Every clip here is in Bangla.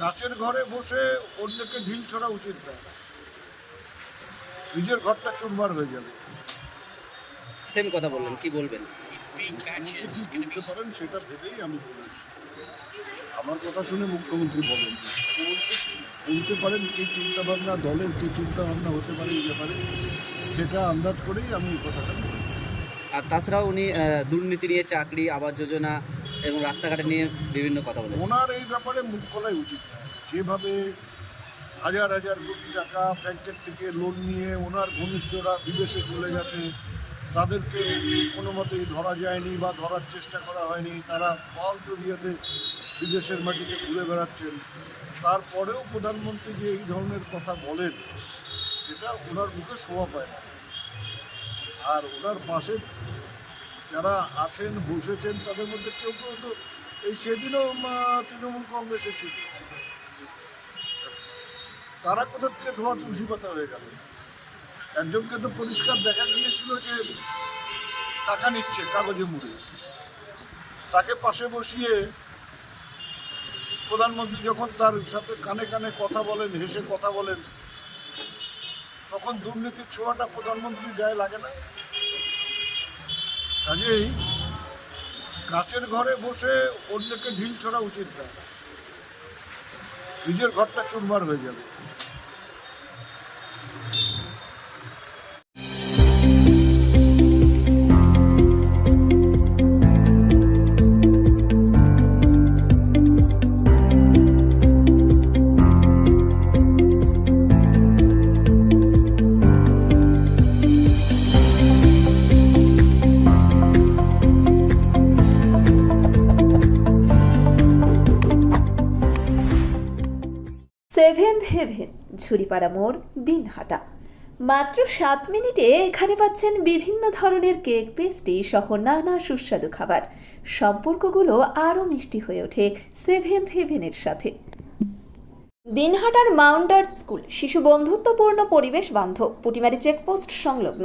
কাচের ঘরে বসে অন্যকে ঢিল ছড়া উচিত না। নিজের ঘরটা চুরমার হয়ে যাবে। সেম কথা বললেন কি বলবেন? বলতে পারেন? সেটা ভেবেই আমি বলেছি। আমার কথা শুনে মুখ্যমন্ত্রী বলেন। বলতে পারেন কি চিন্তা ভাবনা দলের কি চিন্তা ভাবনা হতে পারে এই ব্যাপারে। সেটা আন্দাজ করেই আমি এই কথাটা আর তাছাড়াও উনি দুর্নীতি নিয়ে চাকরি আবাস যোজনা এবং রাস্তাঘাটে নিয়ে বিভিন্ন কথা বলেছেন ওনার এই ব্যাপারে মুখ খোলাই উচিত যেভাবে হাজার হাজার কোটি টাকা ব্যাংকের থেকে লোন নিয়ে ওনার ঘনিষ্ঠরা বিদেশে চলে গেছে, তাদেরকে কোনো মতেই ধরা যায়নি বা ধরার চেষ্টা করা হয়নি, তারা বল জড়িয়েতে বিদেশের মাটিতে ঘুরে বেড়াচ্ছেন। তারপরেও প্রধানমন্ত্রী যে এই ধরনের কথা বলেন, সেটা ওনার মুখে শোভা পায় না। আর ওনার পাশে যারা আছেন, বসেছেন, তাদের মধ্যে কেউ কেউ তো এই সেদিনও তৃণমূল কংগ্রেসে ছিল। তারা কোথা থেকে ধোয়া তুলসী পাতা হয়ে গেল? একজনকে তো পরিষ্কার দেখা গিয়েছিল যে টাকা নিচ্ছে, কাগজে মুড়ে। তাকে পাশে বসিয়ে প্রধানমন্ত্রী যখন তার সাথে কানে কানে কথা বলেন, হেসে কথা বলেন, তখন দুর্নীতির ছোঁয়াটা প্রধানমন্ত্রীর গায়ে লাগে না? কাজেই কাছের ঘরে বসে অন্যকে ঢিল ছড়া উচিত না। নিজের ঘরটা চুরমার হয়ে যাবে। সেভেন্থ হেভেন, ঝুড়িপাড়া মোড়, দিনহাটা। মাত্র সাত মিনিটে এখানে পাচ্ছেন বিভিন্ন ধরনের কেক পেস্ট্রি সহ নানা সুস্বাদু খাবার। সম্পর্কগুলো আরও মিষ্টি হয়ে ওঠে সেভেন্থ হেভেনের সাথে। দিনহাটার মাউন্টার স্কুল, শিশু বন্ধুত্বপূর্ণ পরিবেশ বান্ধব, পুটিমারি চেকপোস্ট সংলগ্ন।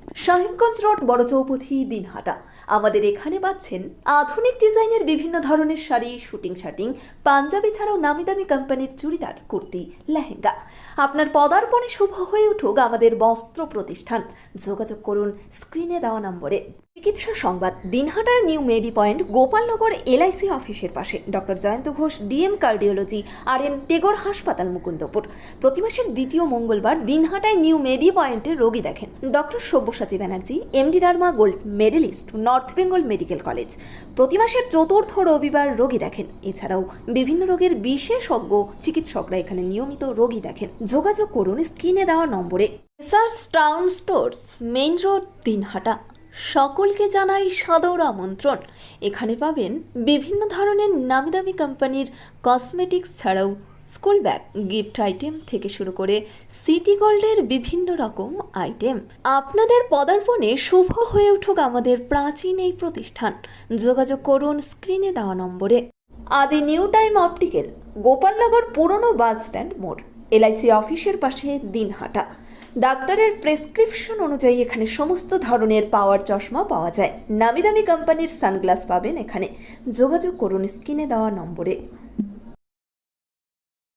সাহেবগঞ্জ রোড, বড় চৌপথি, দিনহাটা। আমাদের এখানে পাচ্ছেন আধুনিক ডিজাইনের বিভিন্ন ধরনের শাড়ি, শুটিং শাটিং, পাঞ্জাবি ছাড়াও নামি দামি কোম্পানির চুড়িদার, কুর্তি, লেহেঙ্গা। আপনার পদার্পণে শুভ হয়ে উঠুক আমাদের বস্ত্র প্রতিষ্ঠান। যোগাযোগ করুন স্ক্রিনে দেওয়া নম্বরে। চিকিৎসা সংবাদ, দিনহাটার new medi point, Gopalnagar LIC অফিসের পাশে। Doctor Jayanta Ghosh, DM cardiology R N Tagore হাসপাতাল, মুকুন্দপুর। প্রতি মাসের দ্বিতীয় মঙ্গলবার দিনহাটায় নিউ মেডি পয়েন্টে রোগী দেখেন। Doctor Sabyasachi Banerjee MD derma gold medalist, North Bengal medical college. প্রতি মাসের চতুর্থ রবিবার রোগী দেখেন। এছাড়াও বিভিন্ন রোগের বিশেষজ্ঞ চিকিৎসকরা এখানে নিয়মিত রোগী দেখেন। যোগাযোগ করুন স্ক্রিনে দেওয়া নম্বরে। SARS town stores, main road Dinhata সকলকে জানাই সাদর আমন্ত্রণ। এখানে পাবেন বিভিন্ন ধরনের নামি দামি কোম্পানির কসমেটিক্স ছাড়াও স্কুল ব্যাগ, গিফট আইটেম থেকে শুরু করে সিটি গোল্ডের বিভিন্ন রকম আইটেম। আপনাদের পদার্পণে শুভ হয়ে উঠুক আমাদের প্রাচীন এই প্রতিষ্ঠান। যোগাযোগ করুন স্ক্রিনে দেওয়া নম্বরে। আদি নিউ টাইম অপটিক্যাল, গোপালনগর পুরনো বাস স্ট্যান্ড মোড়, এলআইসি অফিসের পাশে দিনহাটা। ডাক্তারের প্রেসক্রিপশন অনুযায়ী এখানে সমস্ত ধরনের পাওয়ার চশমা পাওয়া যায়। নামি দামি কোম্পানির সানগ্লাস পাবেন এখানে। যোগাযোগ করুন স্ক্রিনে দেওয়া নম্বরে।